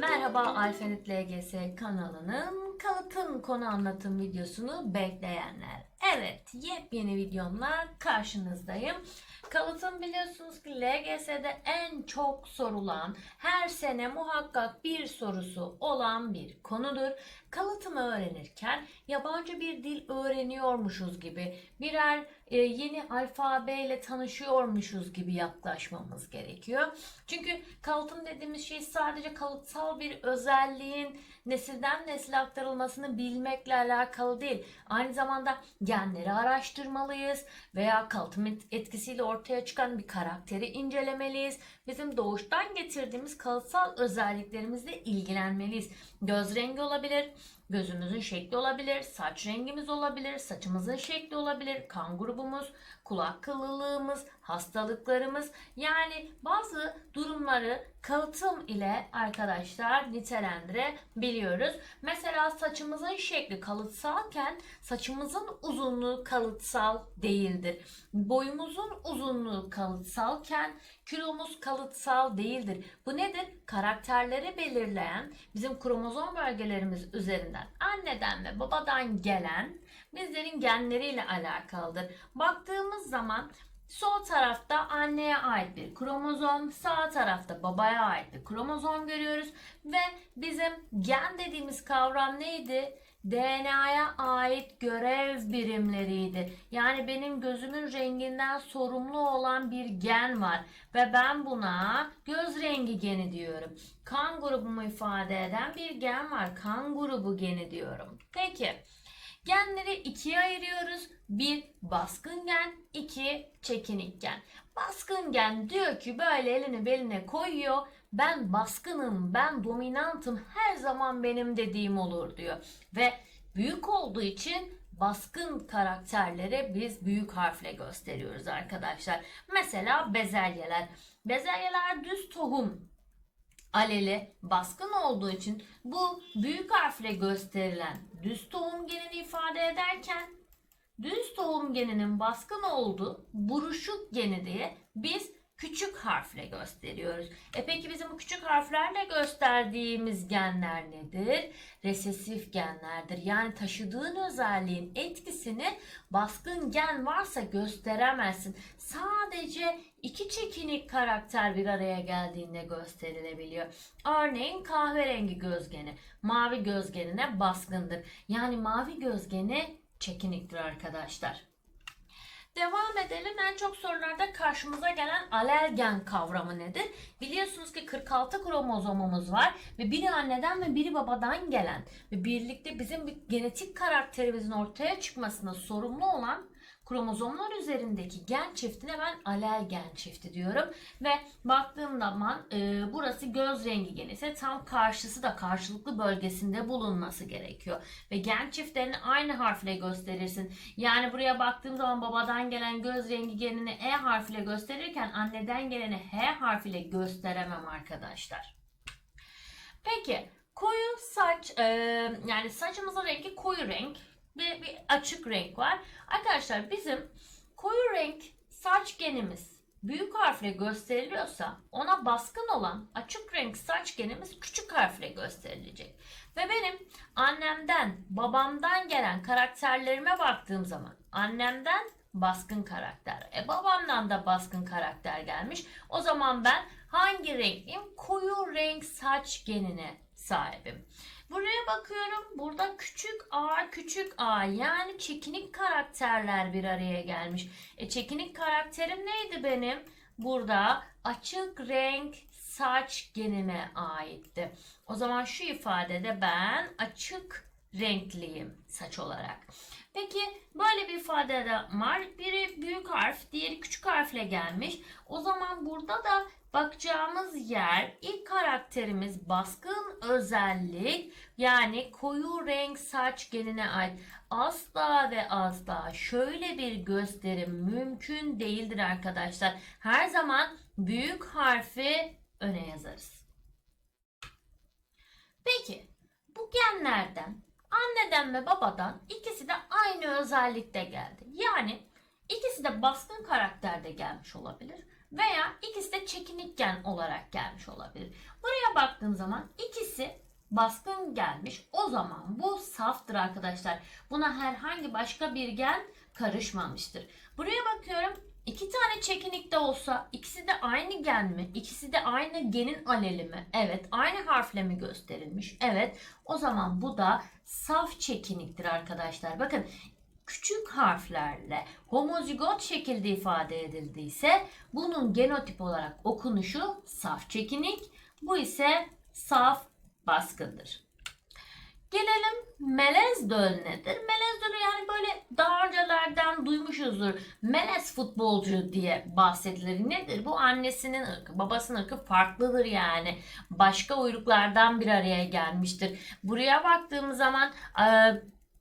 Merhaba Alfenit LGS kanalının kalıtım konu anlatım videosunu bekleyenler. Evet yepyeni videomla karşınızdayım. Kalıtım biliyorsunuz ki LGS'de en çok sorulan, her sene muhakkak bir sorusu olan bir konudur. Kalıtımı öğrenirken yabancı bir dil öğreniyormuşuz gibi, birer yeni alfabeyle tanışıyormuşuz gibi yaklaşmamız gerekiyor. Çünkü kalıtım dediğimiz şey sadece kalıtsal bir özelliğin nesilden nesile aktarılmasını bilmekle alakalı değil. Aynı zamanda genleri araştırmalıyız veya kalıtım et- etkisiyle ortaya çıkan bir karakteri incelemeliyiz. Bizim doğuştan getirdiğimiz kalıtsal özelliklerimizle ilgilenmeliyiz. Göz rengi olabilir, gözümüzün şekli olabilir, saç rengimiz olabilir, saçımızın şekli olabilir, kan grubumuz, kulak kıllılığımız, hastalıklarımız yani bazı durumları kalıtım ile arkadaşlar nitelendirebiliyoruz. Mesela saçımızın şekli kalıtsalken saçımızın uzunluğu kalıtsal değildir. Boyumuzun uzunluğu kalıtsalken kilomuz kalıtsal değildir. Bu nedir? Karakterleri belirleyen bizim kromozom bölgelerimiz üzerinden anneden ve babadan gelen bizlerin genleriyle alakalıdır. Baktığımız zaman Sol tarafta anneye ait bir kromozom, sağ tarafta babaya ait bir kromozom görüyoruz ve bizim gen dediğimiz kavram neydi? DNA'ya ait görev birimleriydi. Yani benim gözümün renginden sorumlu olan bir gen var ve ben buna göz rengi geni diyorum. Kan grubumu ifade eden bir gen var. Kan grubu geni diyorum. Peki Genleri ikiye ayırıyoruz. Bir baskın gen, iki çekinik gen. Baskın gen diyor ki böyle elini beline koyuyor. Ben baskınım, ben dominantım, her zaman benim dediğim olur diyor. Ve büyük olduğu için baskın karakterleri biz büyük harfle gösteriyoruz arkadaşlar. Mesela bezelyeler. Bezelyeler düz tohum aleli baskın olduğu için bu büyük harfle gösterilen düz tohum genini ifade ederken düz tohum geninin baskın olduğu buruşuk geni diye biz küçük harfle gösteriyoruz. E peki bizim bu küçük harflerle gösterdiğimiz genler nedir? Resesif genlerdir. Yani taşıdığın özelliğin etkisini baskın gen varsa gösteremezsin. Sadece iki çekinik karakter bir araya geldiğinde gösterilebiliyor. Örneğin kahverengi gözgeni mavi gözgenine baskındır. Yani mavi gözgeni çekiniktir arkadaşlar. Devam edelim. En çok sorularda karşımıza gelen alergen kavramı nedir? Biliyorsunuz ki 46 kromozomumuz var ve biri anneden ve biri babadan gelen ve birlikte bizim bir genetik karakterimizin ortaya çıkmasına sorumlu olan kromozomlar üzerindeki gen çiftine ben alergen çifti diyorum. Ve baktığım zaman e, burası göz rengi geni ise tam karşısı da karşılıklı bölgesinde bulunması gerekiyor. Ve gen çiftlerini aynı harfle gösterirsin. Yani buraya baktığım zaman babadan gelen göz rengi genini E harfiyle gösterirken anneden geleni H harfiyle gösteremem arkadaşlar. Peki koyu saç e, yani saçımızın rengi koyu renk ve bir açık renk var. Arkadaşlar bizim koyu renk saç genimiz büyük harfle gösteriliyorsa ona baskın olan açık renk saç genimiz küçük harfle gösterilecek. Ve benim annemden, babamdan gelen karakterlerime baktığım zaman annemden baskın karakter, e babamdan da baskın karakter gelmiş. O zaman ben hangi renkliyim? Koyu renk saç genine sahibim. Buraya bakıyorum. Burada küçük a, küçük a yani çekinik karakterler bir araya gelmiş. E çekinik karakterim neydi benim? Burada açık renk saç genime aitti. O zaman şu ifadede ben açık renkliyim saç olarak. Peki böyle bir ifade de var. Biri büyük harf, diğeri küçük harfle gelmiş. O zaman burada da bakacağımız yer ilk karakterimiz baskın özellik yani koyu renk saç genine ait. Asla ve asla şöyle bir gösterim mümkün değildir arkadaşlar. Her zaman büyük harfi öne yazarız. Peki bu genlerden anneden ve babadan ikisi de aynı özellikte geldi. Yani ikisi de baskın karakterde gelmiş olabilir veya ikisi de çekinik gen olarak gelmiş olabilir. Buraya baktığım zaman ikisi baskın gelmiş. O zaman bu saftır arkadaşlar. Buna herhangi başka bir gen karışmamıştır. Buraya bakıyorum. İki tane çekinik de olsa ikisi de aynı gen mi? İkisi de aynı genin aleli mi? Evet. Aynı harfle mi gösterilmiş? Evet. O zaman bu da saf çekiniktir arkadaşlar. Bakın küçük harflerle homozigot şekilde ifade edildiyse bunun genotip olarak okunuşu saf çekinik. Bu ise saf baskındır. Gelelim melez döl nedir? Melez dölü yani böyle daha öncelerden duymuşuzdur. Melez futbolcu diye bahsedilir. Nedir? Bu annesinin ırkı, babasının ırkı farklıdır yani. Başka uyruklardan bir araya gelmiştir. Buraya baktığımız zaman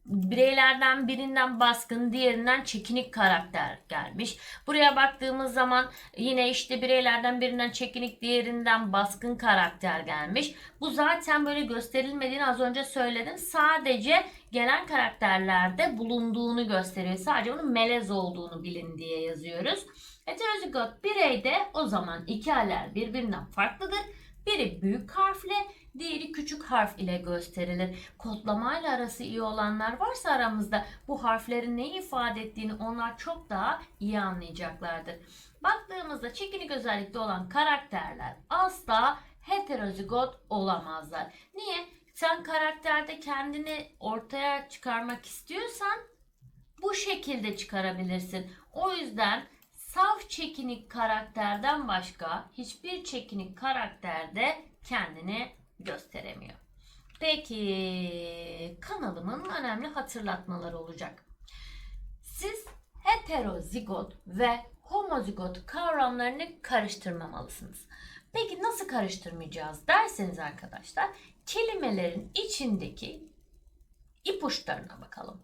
bireylerden birinden baskın, diğerinden çekinik karakter gelmiş. Buraya baktığımız zaman yine işte bireylerden birinden çekinik, diğerinden baskın karakter gelmiş. Bu zaten böyle gösterilmediğini az önce söyledim. Sadece gelen karakterlerde bulunduğunu gösteriyor. Sadece bunun melez olduğunu bilin diye yazıyoruz. Heterozigot bireyde o zaman iki alel birbirinden farklıdır. Biri büyük harfle, diğeri küçük harf ile gösterilir. Kodlamayla arası iyi olanlar varsa aramızda bu harflerin neyi ifade ettiğini onlar çok daha iyi anlayacaklardır. Baktığımızda çekinik özellikte olan karakterler asla heterozigot olamazlar. Niye? Sen karakterde kendini ortaya çıkarmak istiyorsan bu şekilde çıkarabilirsin. O yüzden saf çekinik karakterden başka hiçbir çekinik karakterde kendini gösteremiyor. Peki kanalımın önemli hatırlatmaları olacak. Siz heterozigot ve homozigot kavramlarını karıştırmamalısınız. Peki nasıl karıştırmayacağız derseniz arkadaşlar kelimelerin içindeki ipuçlarına bakalım.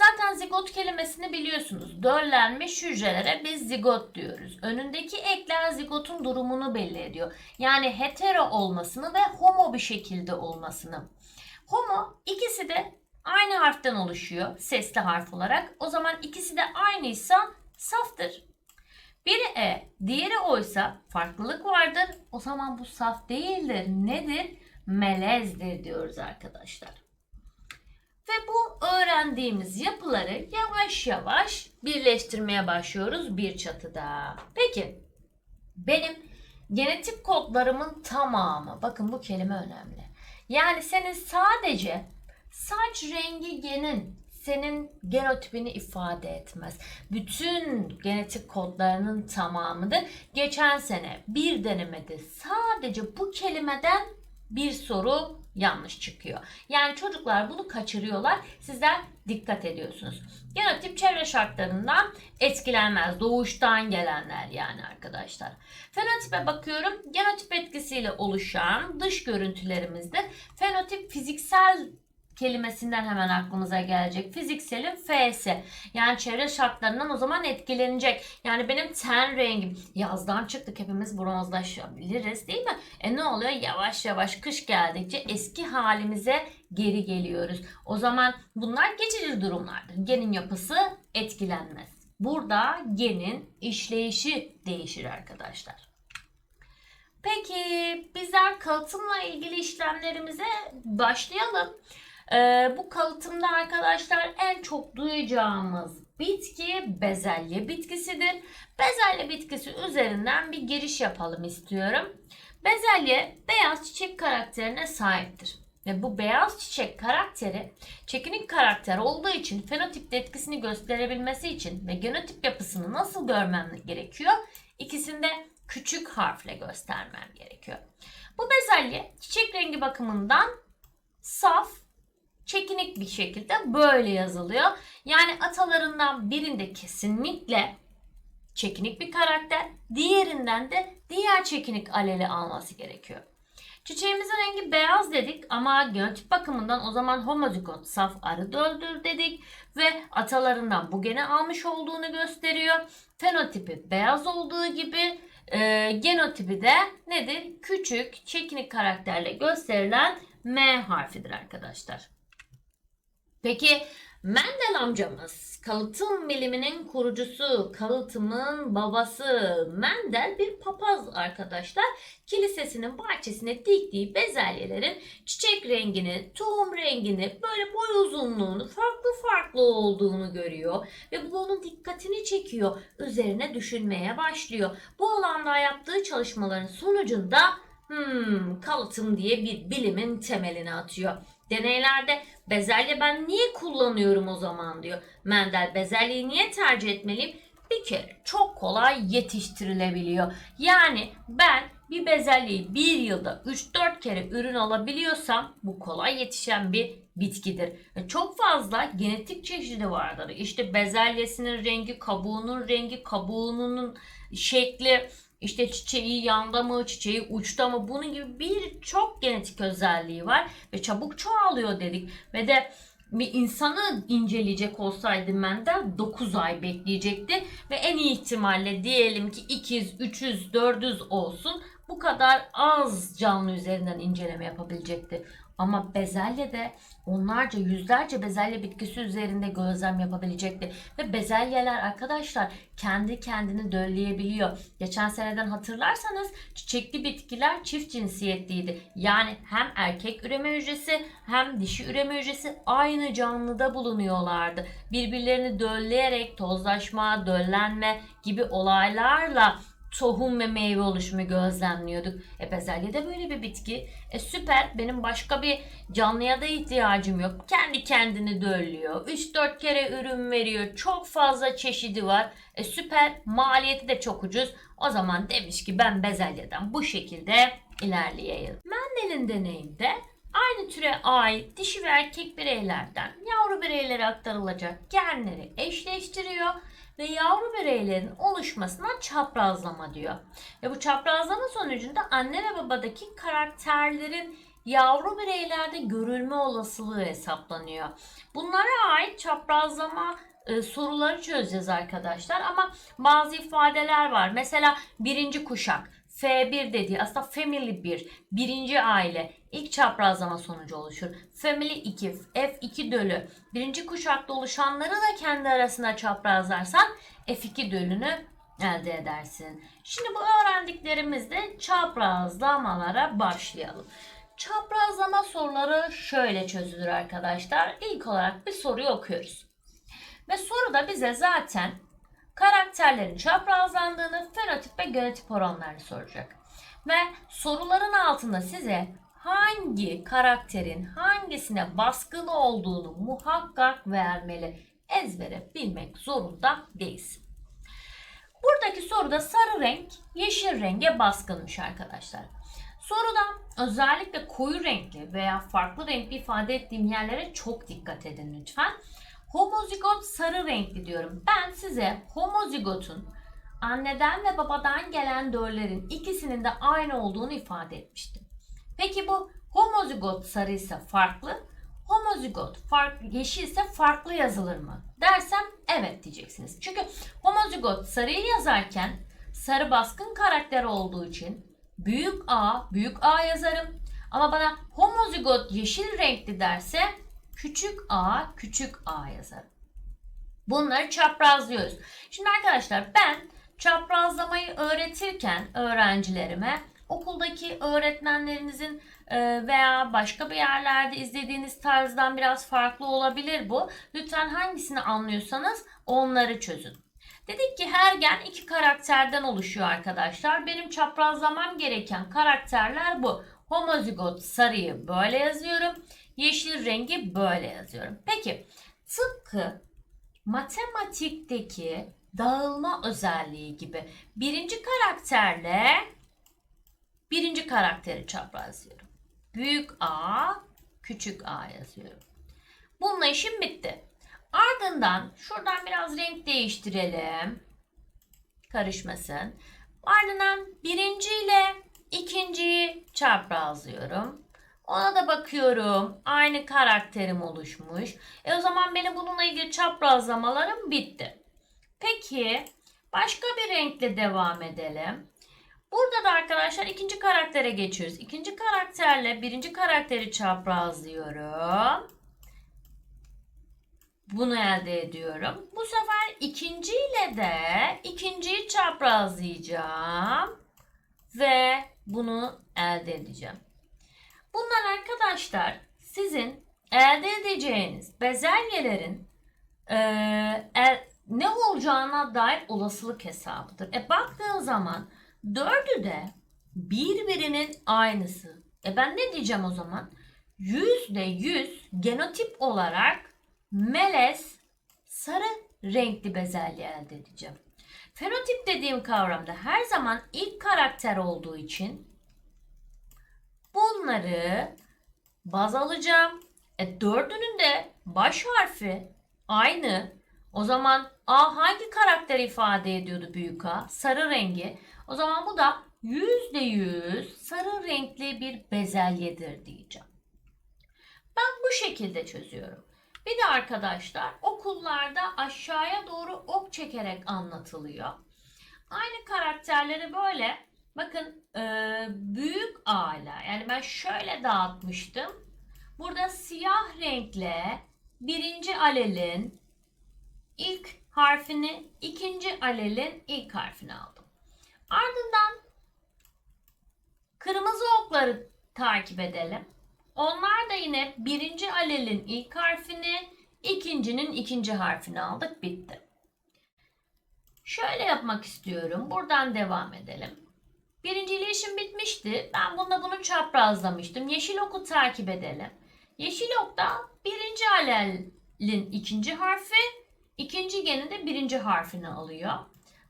Zaten zigot kelimesini biliyorsunuz. Döllenmiş hücrelere biz zigot diyoruz. Önündeki ekler zigotun durumunu belli ediyor. Yani hetero olmasını ve homo bir şekilde olmasını. Homo ikisi de aynı harften oluşuyor sesli harf olarak. O zaman ikisi de aynıysa saftır. Biri E, diğeri oysa farklılık vardır. O zaman bu saf değildir. Nedir? Melezdir diyoruz arkadaşlar. Ve bu öğrendiğimiz yapıları yavaş yavaş birleştirmeye başlıyoruz bir çatıda. Peki benim genetik kodlarımın tamamı, bakın bu kelime önemli. Yani senin sadece saç rengi genin senin genotipini ifade etmez. Bütün genetik kodlarının tamamıdır. Geçen sene bir denemede sadece bu kelimeden bir soru yanlış çıkıyor. Yani çocuklar bunu kaçırıyorlar. Sizler dikkat ediyorsunuz. Genotip çevre şartlarından etkilenmez. Doğuştan gelenler yani arkadaşlar. Fenotipe bakıyorum. Genotip etkisiyle oluşan dış görüntülerimizde fenotip fiziksel kelimesinden hemen aklımıza gelecek. Fizikselin F'si. Yani çevre şartlarından o zaman etkilenecek. Yani benim ten rengim yazdan çıktık hepimiz bronzlaşabiliriz değil mi? E ne oluyor? Yavaş yavaş kış geldikçe eski halimize geri geliyoruz. O zaman bunlar geçici durumlardır. Genin yapısı etkilenmez. Burada genin işleyişi değişir arkadaşlar. Peki bizler kalıtımla ilgili işlemlerimize başlayalım. Ee, bu kalıtımda arkadaşlar en çok duyacağımız bitki bezelye bitkisidir. Bezelye bitkisi üzerinden bir giriş yapalım istiyorum. Bezelye beyaz çiçek karakterine sahiptir. Ve bu beyaz çiçek karakteri çekinik karakter olduğu için fenotipte etkisini gösterebilmesi için ve genotip yapısını nasıl görmem gerekiyor? İkisinde küçük harfle göstermem gerekiyor. Bu bezelye çiçek rengi bakımından saf, çekinik bir şekilde böyle yazılıyor. Yani atalarından birinde kesinlikle çekinik bir karakter, diğerinden de diğer çekinik aleli alması gerekiyor. Çiçeğimizin rengi beyaz dedik ama genotip bakımından o zaman homozigot saf arı döldür dedik ve atalarından bu gene almış olduğunu gösteriyor. Fenotipi beyaz olduğu gibi e, genotipi de nedir? Küçük çekinik karakterle gösterilen M harfidir arkadaşlar. Peki Mendel amcamız, kalıtım biliminin kurucusu, kalıtımın babası Mendel bir papaz arkadaşlar. Kilisesinin bahçesine diktiği bezelyelerin çiçek rengini, tohum rengini, böyle boy uzunluğunu farklı farklı olduğunu görüyor. Ve bu onun dikkatini çekiyor. Üzerine düşünmeye başlıyor. Bu alanda yaptığı çalışmaların sonucunda hmm, kalıtım diye bir bilimin temelini atıyor. Deneylerde bezelye ben niye kullanıyorum o zaman diyor. Mendel bezelyeyi niye tercih etmeliyim? Bir kere çok kolay yetiştirilebiliyor. Yani ben bir bezelyeyi bir yılda 3-4 kere ürün alabiliyorsam bu kolay yetişen bir bitkidir. Ve Çok fazla genetik çeşidi vardır. İşte bezelyesinin rengi, kabuğunun rengi, kabuğunun şekli, işte çiçeği yanda mı, çiçeği uçta mı bunun gibi birçok genetik özelliği var ve çabuk çoğalıyor dedik. Ve de bir insanı inceleyecek olsaydı Mendel 9 ay bekleyecekti ve en iyi ihtimalle diyelim ki 200, 300, 400 olsun bu kadar az canlı üzerinden inceleme yapabilecekti. Ama bezelye de onlarca yüzlerce bezelye bitkisi üzerinde gözlem yapabilecekti. Ve bezelyeler arkadaşlar kendi kendini dölleyebiliyor. Geçen seneden hatırlarsanız çiçekli bitkiler çift cinsiyetliydi. Yani hem erkek üreme hücresi hem dişi üreme hücresi aynı canlıda bulunuyorlardı. Birbirlerini dölleyerek tozlaşma, döllenme gibi olaylarla tohum ve meyve oluşumu gözlemliyorduk. E bezelye de böyle bir bitki. E süper. Benim başka bir canlıya da ihtiyacım yok. Kendi kendini döllüyor. 3-4 kere ürün veriyor. Çok fazla çeşidi var. E süper. Maliyeti de çok ucuz. O zaman demiş ki ben bezelyeden bu şekilde ilerleyeyim. Mendel'in deneyinde aynı türe ait dişi ve erkek bireylerden yavru bireylere aktarılacak genleri eşleştiriyor ve yavru bireylerin oluşmasına çaprazlama diyor. Ve bu çaprazlama sonucunda anne ve babadaki karakterlerin yavru bireylerde görülme olasılığı hesaplanıyor. Bunlara ait çaprazlama e, soruları çözeceğiz arkadaşlar ama bazı ifadeler var. Mesela birinci kuşak F1 dediği aslında family 1, birinci aile ilk çaprazlama sonucu oluşur. Family 2, F2 dölü. Birinci kuşakta oluşanları da kendi arasında çaprazlarsan F2 dölünü elde edersin. Şimdi bu öğrendiklerimizle çaprazlamalara başlayalım. Çaprazlama soruları şöyle çözülür arkadaşlar. İlk olarak bir soruyu okuyoruz. Ve soruda bize zaten karakterlerin çaprazlandığını, fenotip ve genotip oranlarını soracak. Ve soruların altında size hangi karakterin hangisine baskın olduğunu muhakkak vermeli. Ezbere bilmek zorunda değilsin. Buradaki soruda sarı renk yeşil renge baskınmış arkadaşlar. Soruda özellikle koyu renkli veya farklı renkli ifade ettiğim yerlere çok dikkat edin lütfen. Homozigot sarı renkli diyorum. Ben size homozigotun anneden ve babadan gelen döllerin ikisinin de aynı olduğunu ifade etmiştim. Peki bu homozigot sarı ise farklı, homozigot farklı, yeşil ise farklı yazılır mı? Dersem evet diyeceksiniz. Çünkü homozigot sarıyı yazarken sarı baskın karakter olduğu için büyük A, büyük A yazarım. Ama bana homozigot yeşil renkli derse küçük a, küçük a yazarım. Bunları çaprazlıyoruz. Şimdi arkadaşlar ben çaprazlamayı öğretirken öğrencilerime okuldaki öğretmenlerinizin e, veya başka bir yerlerde izlediğiniz tarzdan biraz farklı olabilir bu. Lütfen hangisini anlıyorsanız onları çözün. Dedik ki her gen iki karakterden oluşuyor arkadaşlar. Benim çaprazlamam gereken karakterler bu. Homozigot sarıyı böyle yazıyorum. Yeşil rengi böyle yazıyorum. Peki tıpkı matematikteki dağılma özelliği gibi birinci karakterle birinci karakteri çaprazlıyorum. Büyük A, küçük A yazıyorum. Bununla işim bitti. Ardından şuradan biraz renk değiştirelim. Karışmasın. Ardından birinci ile ikinciyi çaprazlıyorum. Ona da bakıyorum. Aynı karakterim oluşmuş. E o zaman benim bununla ilgili çaprazlamalarım bitti. Peki başka bir renkle devam edelim. Burada da arkadaşlar ikinci karaktere geçiyoruz. İkinci karakterle birinci karakteri çaprazlıyorum. bunu elde ediyorum. Bu sefer ikinciyle de ikinciyi çaprazlayacağım ve bunu elde edeceğim. Bunlar arkadaşlar sizin elde edeceğiniz bezelyelerin eee, el- ne olacağına dair olasılık hesabıdır. E baktığın zaman dördü de birbirinin aynısı. E ben ne diyeceğim o zaman? Yüzde yüz genotip olarak melez sarı renkli bezelye elde edeceğim. Fenotip dediğim kavramda her zaman ilk karakter olduğu için bunları baz alacağım. E dördünün de baş harfi aynı. O zaman A hangi karakter ifade ediyordu büyük A? Sarı rengi. O zaman bu da yüzde yüz sarı renkli bir bezelyedir diyeceğim. Ben bu şekilde çözüyorum. Bir de arkadaşlar okullarda aşağıya doğru ok çekerek anlatılıyor. Aynı karakterleri böyle bakın e, büyük A ile yani ben şöyle dağıtmıştım. Burada siyah renkle birinci alelin ilk harfini, ikinci alelin ilk harfini aldım. Ardından kırmızı okları takip edelim. Onlar da yine birinci alelin ilk harfini, ikincinin ikinci harfini aldık. Bitti. Şöyle yapmak istiyorum. Buradan devam edelim. Birinci ile işim bitmişti. Ben bununla bunu çaprazlamıştım. Yeşil oku takip edelim. Yeşil okta birinci alelin ikinci harfi, ikinci genin de birinci harfini alıyor.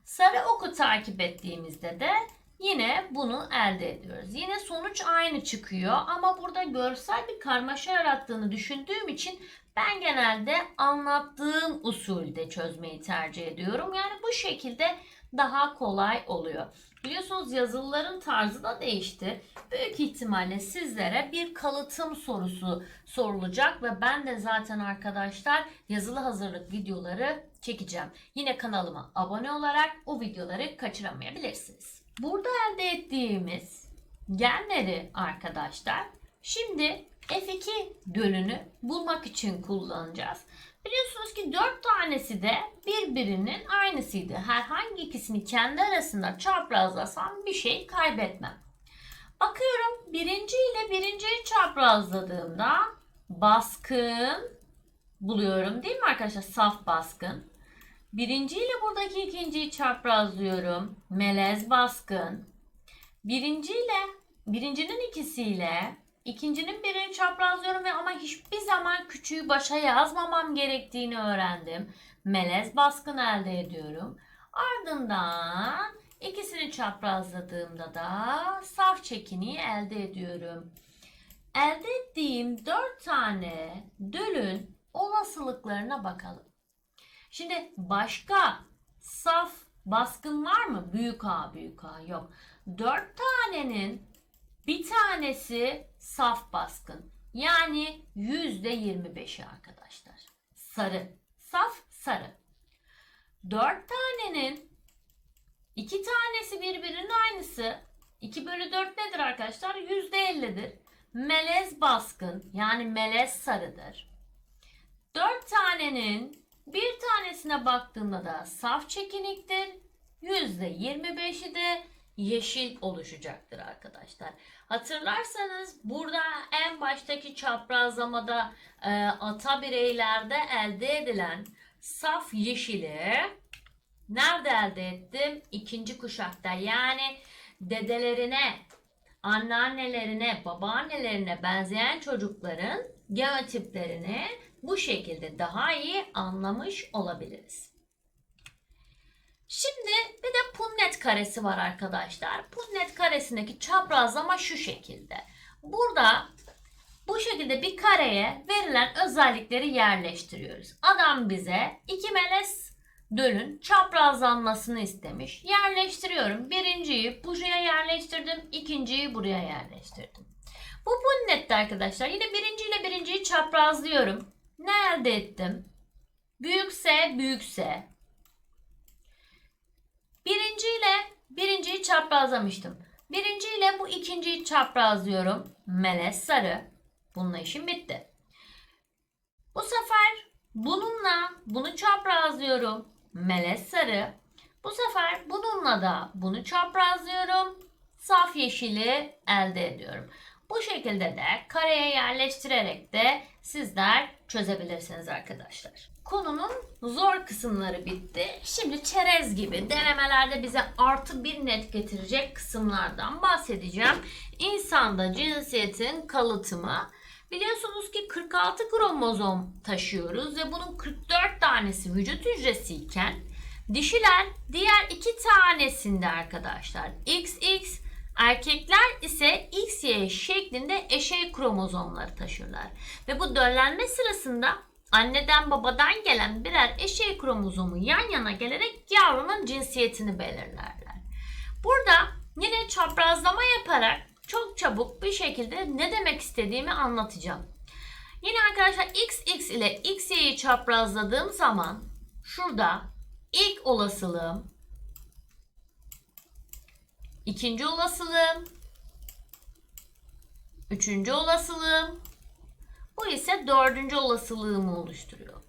Sarı oku takip ettiğimizde de yine bunu elde ediyoruz. Yine sonuç aynı çıkıyor ama burada görsel bir karmaşa yarattığını düşündüğüm için ben genelde anlattığım usulde çözmeyi tercih ediyorum. Yani bu şekilde daha kolay oluyor. Biliyorsunuz yazılıların tarzı da değişti. Büyük ihtimalle sizlere bir kalıtım sorusu sorulacak ve ben de zaten arkadaşlar yazılı hazırlık videoları çekeceğim. Yine kanalıma abone olarak o videoları kaçıramayabilirsiniz. Burada elde ettiğimiz genleri arkadaşlar şimdi F2 dölünü bulmak için kullanacağız. Biliyorsunuz ki 4 tanesi de birbirinin aynısıydı. Herhangi ikisini kendi arasında çaprazlasam bir şey kaybetmem. Bakıyorum birinci ile birinciyi çaprazladığımda baskın buluyorum değil mi arkadaşlar? Saf baskın. Birinci ile buradaki ikinciyi çaprazlıyorum. Melez baskın. Birinci ile birincinin ikisiyle ikincinin birini çaprazlıyorum ve ama hiçbir zaman küçüğü başa yazmamam gerektiğini öğrendim. Melez baskın elde ediyorum. Ardından ikisini çaprazladığımda da saf çekini elde ediyorum. Elde ettiğim 4 tane dölün olasılıklarına bakalım. Şimdi başka saf baskın var mı? Büyük A, büyük A yok. 4 tanenin bir tanesi saf baskın. Yani %25'i arkadaşlar. Sarı. Saf sarı. 4 tanenin iki tanesi birbirinin aynısı. 2 bölü 4 nedir arkadaşlar? %50'dir. Melez baskın yani melez sarıdır. 4 tanenin bir tanesine baktığımda da saf çekiniktir. %25'i de yeşil oluşacaktır arkadaşlar. Hatırlarsanız burada en baştaki çaprazlamada e, ata bireylerde elde edilen saf yeşili nerede elde ettim? İkinci kuşakta yani dedelerine, anneannelerine, babaannelerine benzeyen çocukların genotiplerini bu şekilde daha iyi anlamış olabiliriz. Şimdi bir de punnet karesi var arkadaşlar. Punnet karesindeki çaprazlama şu şekilde. Burada bu şekilde bir kareye verilen özellikleri yerleştiriyoruz. Adam bize iki melez dölün çaprazlanmasını istemiş. Yerleştiriyorum. Birinciyi buraya yerleştirdim. ikinciyi buraya yerleştirdim. Bu punnette arkadaşlar yine birinci ile birinciyi çaprazlıyorum. Ne elde ettim? Büyükse büyükse. Birinci ile birinciyi çaprazlamıştım. Birinci ile bu ikinciyi çaprazlıyorum. Melez sarı. Bununla işim bitti. Bu sefer bununla bunu çaprazlıyorum. Melez sarı. Bu sefer bununla da bunu çaprazlıyorum. Saf yeşili elde ediyorum. Bu şekilde de kareye yerleştirerek de sizler çözebilirsiniz arkadaşlar. Konunun zor kısımları bitti. Şimdi çerez gibi denemelerde bize artı bir net getirecek kısımlardan bahsedeceğim. İnsanda cinsiyetin kalıtımı. Biliyorsunuz ki 46 kromozom taşıyoruz ve bunun 44 tanesi vücut hücresi iken dişiler diğer iki tanesinde arkadaşlar XX Erkekler ise XY şeklinde eşey kromozomları taşırlar. Ve bu döllenme sırasında anneden babadan gelen birer eşey kromozomu yan yana gelerek yavrunun cinsiyetini belirlerler. Burada yine çaprazlama yaparak çok çabuk bir şekilde ne demek istediğimi anlatacağım. Yine arkadaşlar XX ile XY'yi çaprazladığım zaman şurada ilk olasılığım İkinci olasılığım. Üçüncü olasılığım. Bu ise dördüncü olasılığımı oluşturuyor.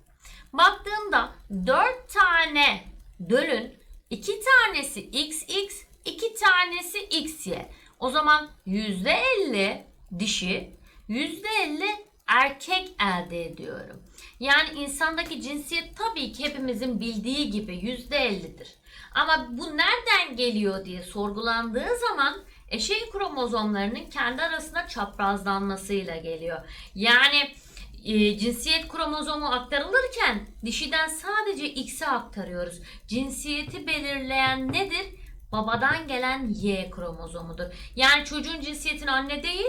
Baktığımda dört tane dölün iki tanesi XX, iki tanesi XY. O zaman yüzde elli dişi, yüzde elli erkek elde ediyorum. Yani insandaki cinsiyet tabii ki hepimizin bildiği gibi yüzde ellidir. Ama bu nereden geliyor diye sorgulandığı zaman eşey kromozomlarının kendi arasında çaprazlanmasıyla geliyor. Yani e, cinsiyet kromozomu aktarılırken dişiden sadece X'e aktarıyoruz. Cinsiyeti belirleyen nedir? Babadan gelen Y kromozomudur. Yani çocuğun cinsiyetini anne değil,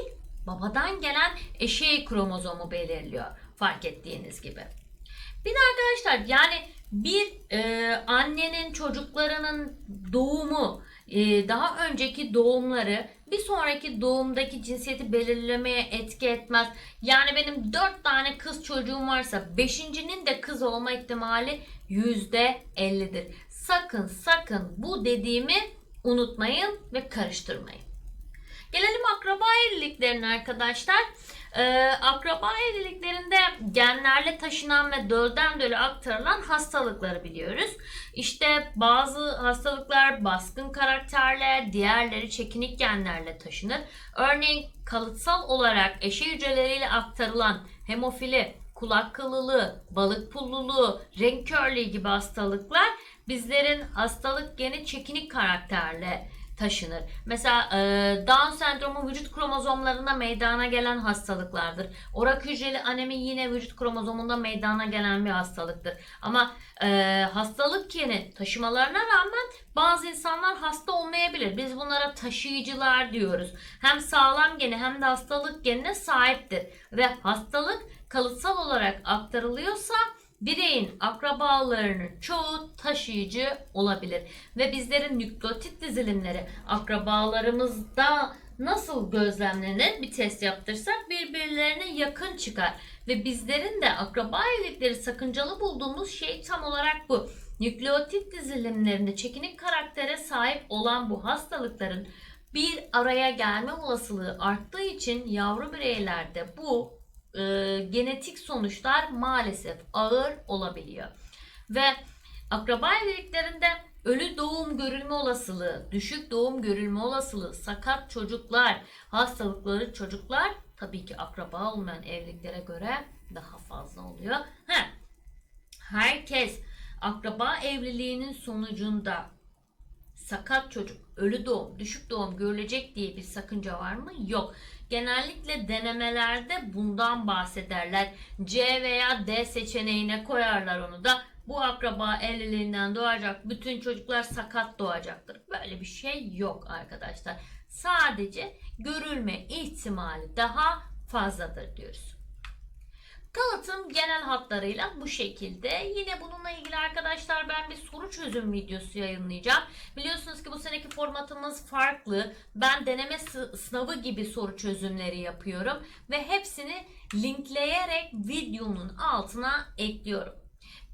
babadan gelen eşey kromozomu belirliyor. Fark ettiğiniz gibi. Bir de arkadaşlar yani bir e, annenin çocuklarının doğumu daha önceki doğumları bir sonraki doğumdaki cinsiyeti belirlemeye etki etmez. Yani benim dört tane kız çocuğum varsa beşincinin de kız olma ihtimali yüzde ellidir. Sakın sakın bu dediğimi unutmayın ve karıştırmayın. Gelelim akraba evliliklerine arkadaşlar. Ee, akraba evliliklerinde genlerle taşınan ve dölden döle aktarılan hastalıkları biliyoruz. İşte bazı hastalıklar baskın karakterle, diğerleri çekinik genlerle taşınır. Örneğin kalıtsal olarak eşe hücreleriyle aktarılan hemofili, kulak kılılığı, balık pulluluğu, renk körlüğü gibi hastalıklar bizlerin hastalık geni çekinik karakterle taşınır. Mesela e, Down sendromu vücut kromozomlarında meydana gelen hastalıklardır. Orak hücreli anemi yine vücut kromozomunda meydana gelen bir hastalıktır. Ama e, hastalık geni taşımalarına rağmen bazı insanlar hasta olmayabilir. Biz bunlara taşıyıcılar diyoruz. Hem sağlam geni hem de hastalık genine sahiptir. Ve hastalık kalıtsal olarak aktarılıyorsa bireyin akrabalarının çoğu taşıyıcı olabilir. Ve bizlerin nükleotit dizilimleri akrabalarımızda nasıl gözlemlenir bir test yaptırsak birbirlerine yakın çıkar. Ve bizlerin de akraba evlilikleri sakıncalı bulduğumuz şey tam olarak bu. Nükleotit dizilimlerinde çekinik karaktere sahip olan bu hastalıkların bir araya gelme olasılığı arttığı için yavru bireylerde bu e, genetik sonuçlar maalesef ağır olabiliyor. Ve akraba evliliklerinde ölü doğum görülme olasılığı, düşük doğum görülme olasılığı, sakat çocuklar, hastalıkları çocuklar tabii ki akraba olmayan evliliklere göre daha fazla oluyor. Heh. Herkes akraba evliliğinin sonucunda sakat çocuk, ölü doğum, düşük doğum görülecek diye bir sakınca var mı? Yok. Genellikle denemelerde bundan bahsederler. C veya D seçeneğine koyarlar onu da. Bu akraba evliliğinden doğacak bütün çocuklar sakat doğacaktır. Böyle bir şey yok arkadaşlar. Sadece görülme ihtimali daha fazladır diyoruz. Kalıtım genel hatlarıyla bu şekilde. Yine bununla ilgili arkadaşlar ben bir soru çözüm videosu yayınlayacağım. Biliyorsunuz ki bu seneki formatımız farklı. Ben deneme sınavı gibi soru çözümleri yapıyorum. Ve hepsini linkleyerek videonun altına ekliyorum.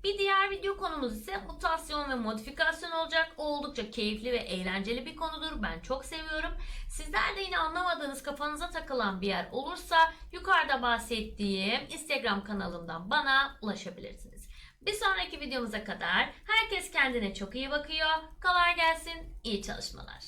Bir diğer video konumuz ise mutasyon ve modifikasyon olacak. Oldukça keyifli ve eğlenceli bir konudur. Ben çok seviyorum. Sizler de yine anlamadığınız kafanıza takılan bir yer olursa yukarıda bahsettiğim Instagram kanalımdan bana ulaşabilirsiniz. Bir sonraki videomuza kadar herkes kendine çok iyi bakıyor. Kolay gelsin, iyi çalışmalar.